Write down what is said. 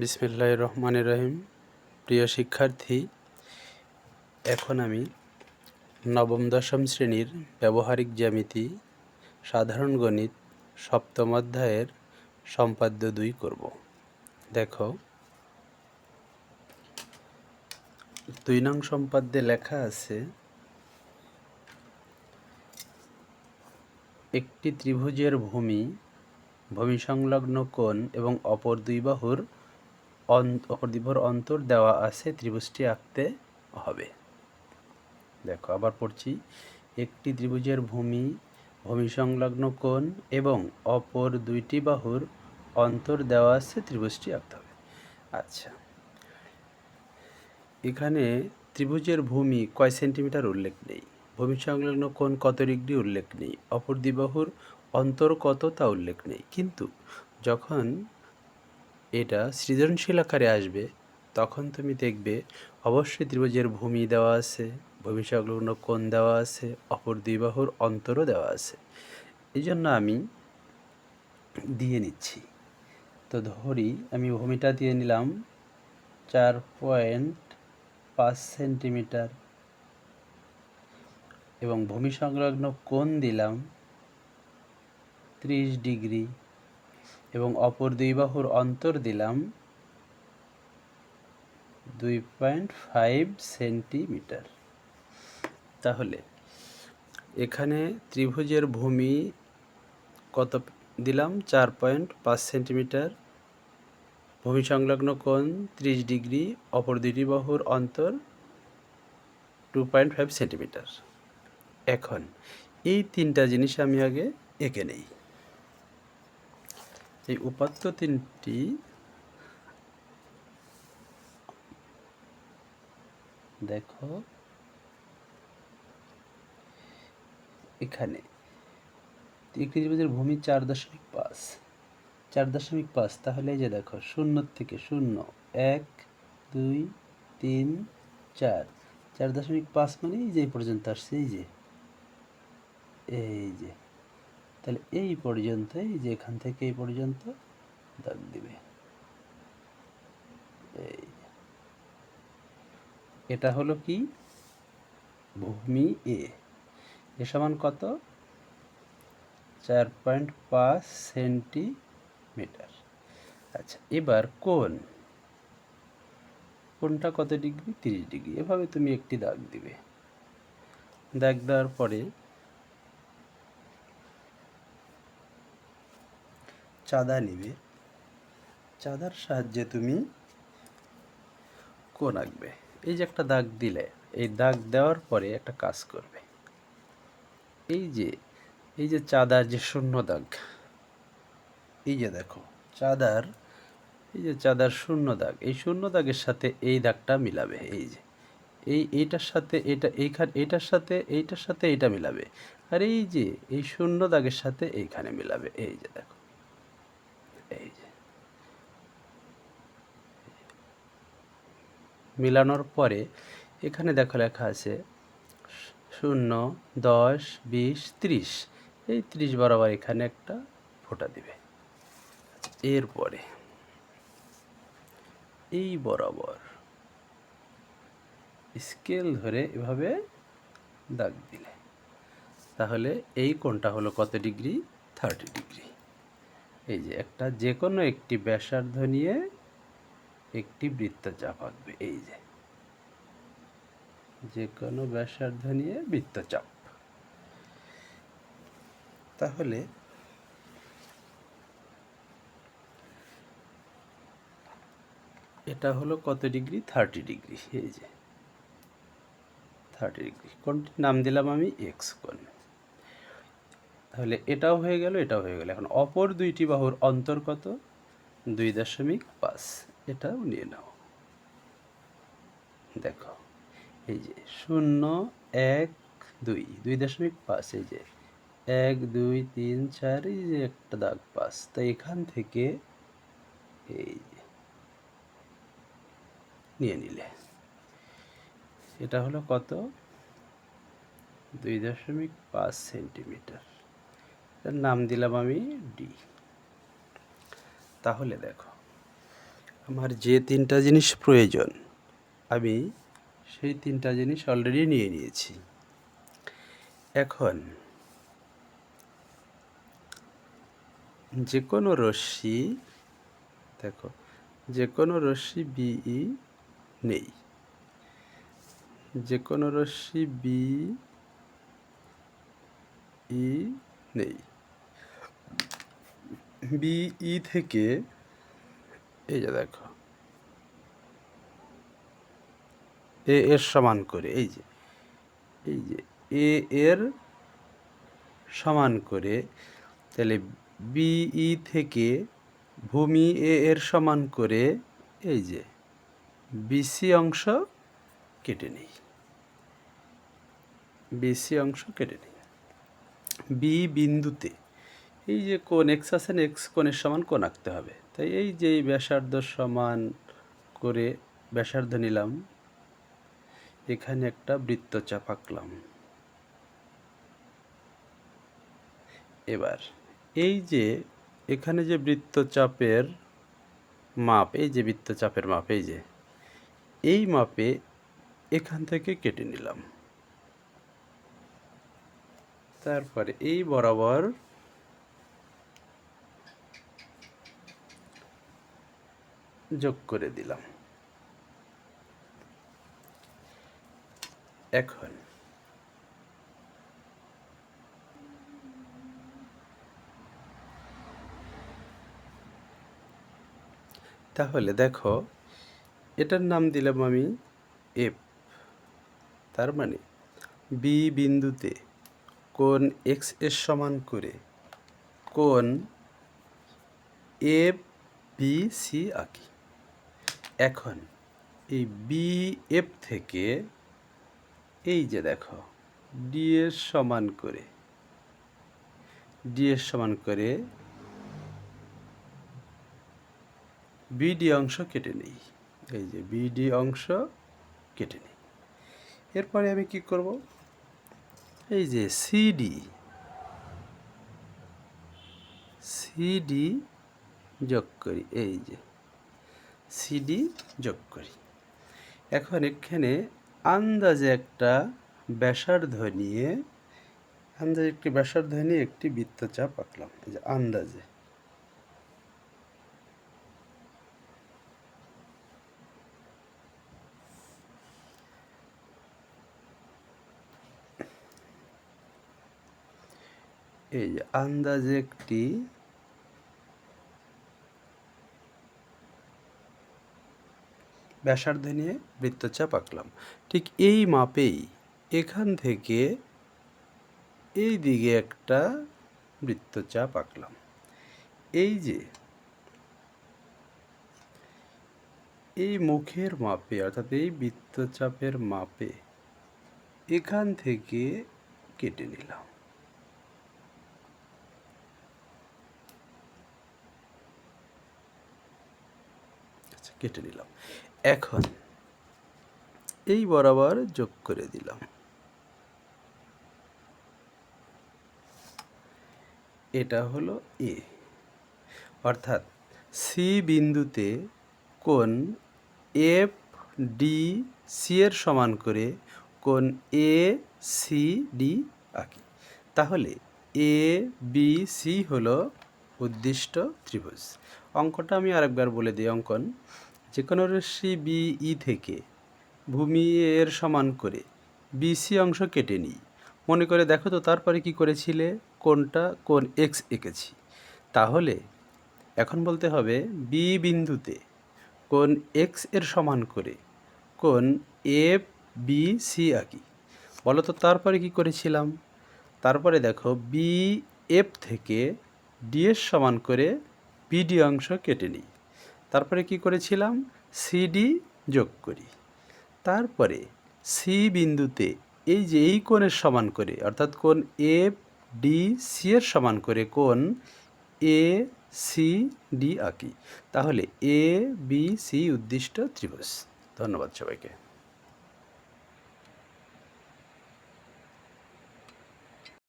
বিসমিল্লাহ রহমান রহিম। প্রিয় শিক্ষার্থী, এখন আমি নবম দশম শ্রেণির ব্যবহারিক জ্যামিতি সাধারণ গণিত সপ্তম অধ্যায়ের সম্পাদ্য দুই করব। দেখো, দুই নং সম্পাদ্যে লেখা আছে, একটি ত্রিভুজের ভূমি ভূমি সংলগ্ন কোণ এবং অপর দুই বাহুর অন- অপর অন্তর দেওয়া আছে ত্রিভুজটি আঁকতে হবে। দেখো, আবার পড়ছি। একটি ত্রিভুজের ভূমি ভূমি সংলগ্ন কোণ এবং অপর দুইটি বাহুর অন্তর দেওয়া আছে ত্রিভুজটি আঁকতে হবে। আচ্ছা। এখানে ত্রিভুজের ভূমি কয় সেন্টিমিটার উল্লেখ নেই? ভূমি সংলগ্ন কোণ কত ডিগ্রি উল্লেখ নেই? অপর দ্বিবাহুর অন্তর কত তা উল্লেখ নেই। কিন্তু যখন এটা সৃজনশীল আকারে আসবে, তখন তুমি দেখবে অবশ্যই ত্রিভুজের ভূমি দেওয়া আছে ভূমি সংলগ্ন কোণ দেওয়া আছে, অপর দ্বিবাহুর অন্তরও দেওয়া আছে। এই জন্য আমি দিয়ে নিচ্ছি। তো ধরি আমি ভূমিটা দিয়ে নিলাম চার পয়েন্ট পাঁচ সেন্টিমিটার এবং ভূমি সংলগ্ন কোণ দিলাম ত্রিশ ডিগ্রি। এবং অপর দুই বাহুর অন্তর দিলাম দুই পয়েন্ট ফাইভ সেন্টিমিটার। তাহলে এখানে ত্রিভুজের ভূমি কত দিলাম? চার পয়েন্ট পাঁচ সেন্টিমিটার। ভূমি সংলগ্ন কোণ ত্রিশ ডিগ্রি, অপর দুইটি বাহুর অন্তর টু পয়েন্ট ফাইভ সেন্টিমিটার। এখন এই তিনটা জিনিস আমি আগে এঁকে নেই। এই উপাত্ত তিনটি দেখো। এখানে একটি ভূমি চার দশমিক পাঁচ। চার দশমিক পাঁচ, তাহলে এই যে দেখো, শূন্য থেকে শূন্য, এক, দুই, তিন, চার। চার দশমিক পাঁচ মানে এই যে পর্যন্ত আসছে, এই যে এই যে। তাহলে এই পর্যন্ত এই যে এখান থেকে এই পর্যন্ত দাগ দিবে। এই। এটা হলো কি? ভূমি এ। এ সমান কত? চার পয়েন্ট পাঁচ সেন্টিমিটার। আচ্ছা এবার কোন কোনটা কত ডিগ্রি? তিরিশ ডিগ্রি। এভাবে তুমি একটি দাগ দিবে। দাগ দেওয়ার পরে চাঁদা নিবে। চাঁদার সাহায্যে তুমি কোন আঁকবে? এই যে একটা দাগ দিলে, এই দাগ দেওয়ার পরে একটা কাজ করবে। এই যে এই যে চাঁদার যে শূন্য দাগ, এই যে দেখো, চাঁদার, এই যে চাঁদার শূন্য দাগ, এই শূন্য দাগের সাথে এই দাগটা মিলাবে, এই যে। এই, এইটার সাথে এটা, এইখান, এইটার সাথে এইটার সাথে এইটা মিলাবে। আর এই যে, এই শূন্য দাগের সাথে এইখানে মিলাবে, এই যে দেখো এই যে মিলানোর পরে এখানে দেখো লেখা আছে শূন্য, দশ, বিশ, ত্রিশ। এই ত্রিশ বরাবর এখানে একটা ফোঁটা দিবে। এরপরে এই বরাবর স্কেল ধরে এভাবে দাগ দিলে। তাহলে এই কোণটা হলো কত ডিগ্রি? Thirty degree. এই যে একটা যে কোনো একটি ব্যাসার্ধ নিয়ে একটি বৃত্তচাপ আঁকবে, এই যে। যে কোনো ব্যাসার্ধ নিয়ে বৃত্তচাপ। তাহলে এটা হলো কত ডিগ্রি? থার্টি ডিগ্রি, এই যে। থার্টি ডিগ্রি কোনটির নাম দিলাম আমি এক্স কোণ তাহলে এটাও হয়ে গেল, এটাও হয়ে গেল। এখন অপর দুইটি বাহুর অন্তর কত? দুই দশমিক পাঁচ। এটাও নিয়ে নাও। দেখো, এই যে শূন্য, এক, দুই দুই দশমিক পাঁচ, এই যে এক, দুই, তিন, চার, এই যে একটা দাগ পাঁচ। তো এখান থেকে এই যে নিয়ে নিলে। এটা হলো কত? দুই দশমিক পাঁচ সেন্টিমিটার। এর নাম দিলাম আমি ডি। তাহলে দেখো আমার যে তিনটা জিনিস প্রয়োজন, আমি সেই তিনটা জিনিস অলরেডি নিয়ে নিয়েছি। এখন যে কোনো রশ্মি, দেখো যে কোনো রশ্মি বিই নেই। যে কোনো রশ্মি বি ই নেই। বিই থেকে এই যে দেখো। এ এর সমান করে, এই যে এই যে, এ এর সমান করে, তাহলে বিই থেকে ভূমি এ এর সমান করে, এই যে, বিসি অংশ কেটে নেই। বিসি অংশ কেটে নেই। বি বিন্দুতে, এই যে কোন এক্স আছেন এক্স কোণের সমান কোন আঁকতে হবে। তাই এই যে ব্যাসার্ধ সমান করে ব্যাসার্ধ নিলাম, এখানে একটা বৃত্তচাপ আঁকলাম এবার এই যে এখানে যে বৃত্তচাপের মাপ, এই যে বৃত্তচাপের মাপ, এই যে, এই মাপে এখান থেকে কেটে নিলাম। তারপরে এই বরাবর যোগ করে দিলাম। এখন তাহলে দেখো, এটার নাম দিলাম আমি এফ তার মানে বি বিন্দুতে কোন এক্সের সমান করে কোন এফ বি সি আঁকি। এখন এই বি এফ থেকে এই যে দেখো ডি এর সমান করে ডি এর সমান করে বিডি অংশ কেটে নেই। এই যে বিডি অংশ কেটে নেই। এরপরে আমি কি করব? এই যে সিডি সিডি যোগ করি, এই যে সিডি যোগ করি। এখন এখানে আন্দাজে একটা ব্যাসার্ধ নিয়ে, আন্দাজে একটি ব্যাসার্ধ নিয়ে একটি বৃত্তচাপ আঁকলাম যে আন্দাজে। এই যে আন্দাজে একটি ব্যাসার্ধ নিয়ে বৃত্তচাপ আঁকলাম। ঠিক এই মাপেই এখান থেকে এই দিকে একটা বৃত্তচাপ আঁকলাম। এই যে এই মুখের মাপে, অর্থাৎ এই বৃত্তচাপের মাপে এখান থেকে কেটে নিলাম। আচ্ছা কেটে নিলাম। এখন এই বরাবর যোগ করে দিলাম। এটা হলো এ অর্থাৎ সি বিন্দুতে কোন এফ ডি সি এর সমান করে কোন এ সি ডি আঁকি। তাহলে এ বি সি হলো উদ্দিষ্ট ত্রিভুজ। অঙ্কটা আমি আরেকবার বলে দিই, অঙ্কন। যে কোনো রশ্মি বিই থেকে ভূমি এর সমান করে বিসি অংশ কেটে নিই। মনে করে দেখো তো তারপরে কি করেছিলে? কোনটা? কোন এক্স এঁকেছি। তাহলে এখন বলতে হবে বি বিন্দুতে কোন এক্সের সমান করে কোন এফ বি সি আঁকি। বলো তো তারপরে কি করেছিলাম? তারপরে দেখো বি এফ থেকে ডি এর সমান করে বিডি অংশ কেটে নিই। তারপরে কি করেছিলাম? সিডি যোগ করি। তারপরে সি বিন্দুতে এই যে এই কোণের সমান করে, অর্থাৎ কোণ এ ডি সি এর সমান করে কোণ এ সি ডি আঁকি। তাহলে এ বি সি উদ্দিষ্ট ত্রিভুজ। ধন্যবাদ সবাইকে।